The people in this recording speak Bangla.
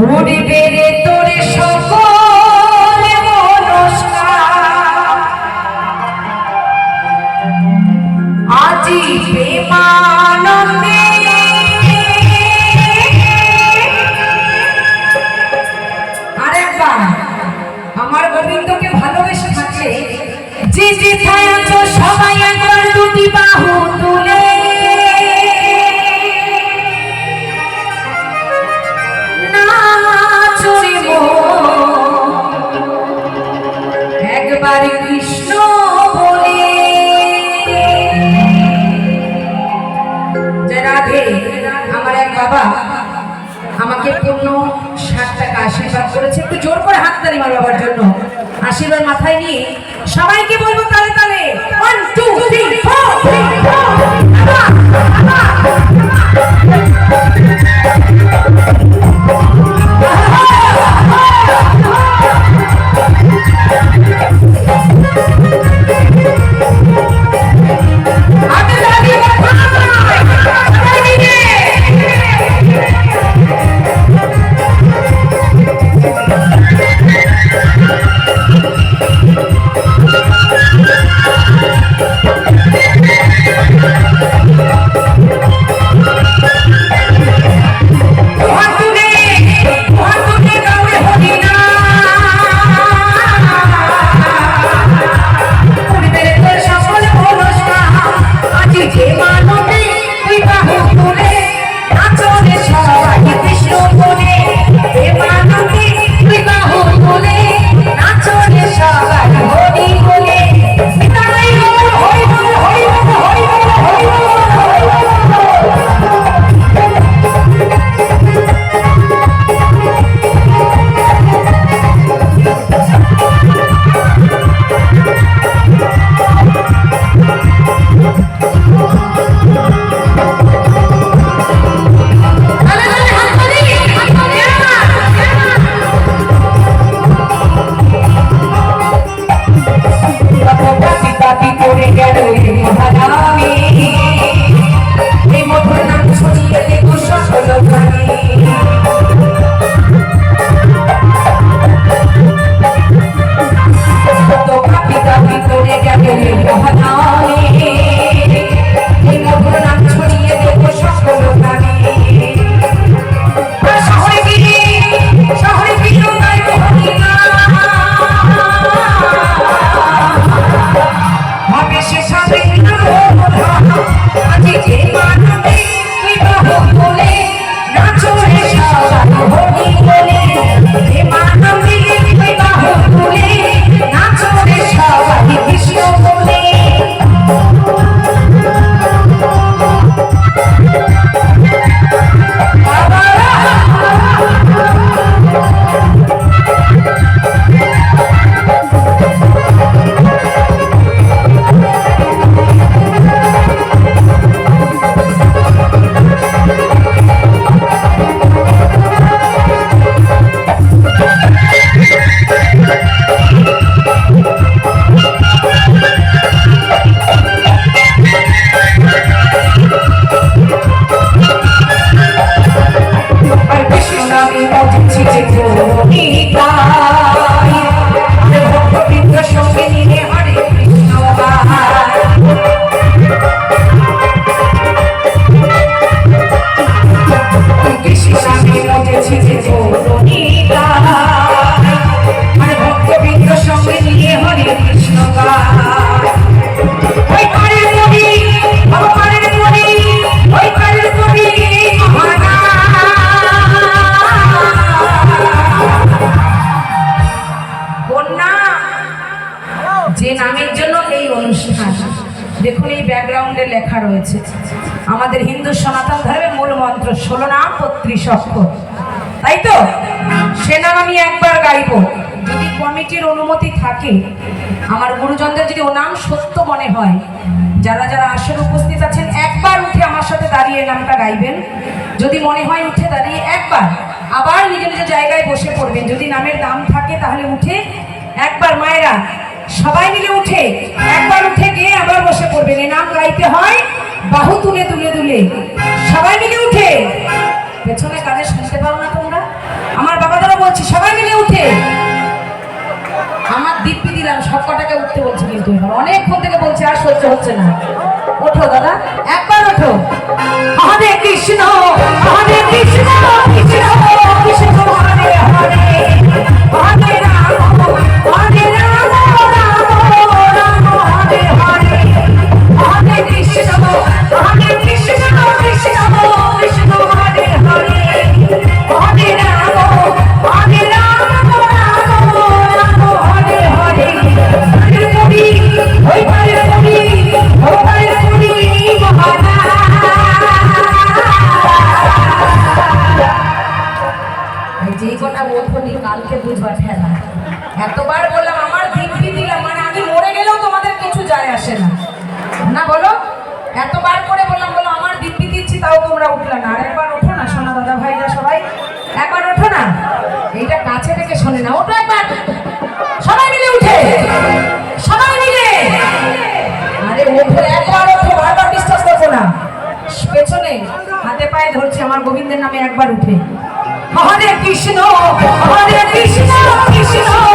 উড়িবে রে তোরে সকল মনস্কার। আজি প্রেমানন্দে ভালোবেসে থাকলে যে যেথায় আছো সবাই একবার দুটি বাহু একবার কৃষ্ণ বলে। রাধে, আমার এক বাবা আমাকে পূর্ণ ষাট টাকা আশীর্বাদ করেছে। একটু জোর করে হাত তালি আমার বাবার জন্য। আশীর্বাদ মাথায় নিয়ে সবাইকে বলব তালে তালে। ওয়ান টু থ্রি ফোর অনুষ্ঠান। দেখুন, এই ব্যাকগ্রাউন্ডে লেখা রয়েছে, আমাদের হিন্দু সনাতন ধর্মের মূল মন্ত্র ষোলো নাম, বত্রিশ অক্ষর। তাই তো? সে নাম আমি একবার গাইব। যদি কমিটির অনুমতি থাকে, আমার গুরুজনদের যদি ও নাম সত্য মনে হয়, যারা যারা আসলে উপস্থিত আছেন, একবার উঠে আমার সাথে দাঁড়িয়ে নামটা গাইবেন। যদি মনে হয় উঠে দাঁড়িয়ে একবার, আবার নিজের নিজের জায়গায় বসে পড়বেন। যদি নামের দাম থাকে, তাহলে উঠে একবার মায়েরা সবাই মিলে উঠে, একবার উঠে গিয়ে আবার বসে পড়বেন নাম গাইতে হয়, বাহু তুলে তুলে তুলে। সবাই মিলে উঠে। পেছনে কাজে শুনতে পাও না তোমরা? আমার বাবা দাদা বলছি, সবাই মিলে উঠে। আমার দিব্যি দিলাম, সব কটাকে উঠতে বলছে কিন্তু। অনেকক্ষণ থেকে বলছে, আর সহ্য হচ্ছে না। ওঠো দাদা, একবার ওঠো। হরে কৃষ্ণ হরে তাও তোমরা উঠলে না। আর একবার ওঠো না, সোনা দাদা ভাইরা সবাই। একবার ওঠো না। এইটা কাছে থেকে শোনে না। ওঠো একবার। সবাই মিলে উঠে। সবাই মিলে। আরে ওঠো, একবার ওঠো, বারবার বিশ্বাস করব না। পেছনে হাতে পায়ে ধরছে, আমার গোবিন্দের নামে একবার উঠে। হরে কৃষ্ণ হরে কৃষ্ণ কৃষ্ণ।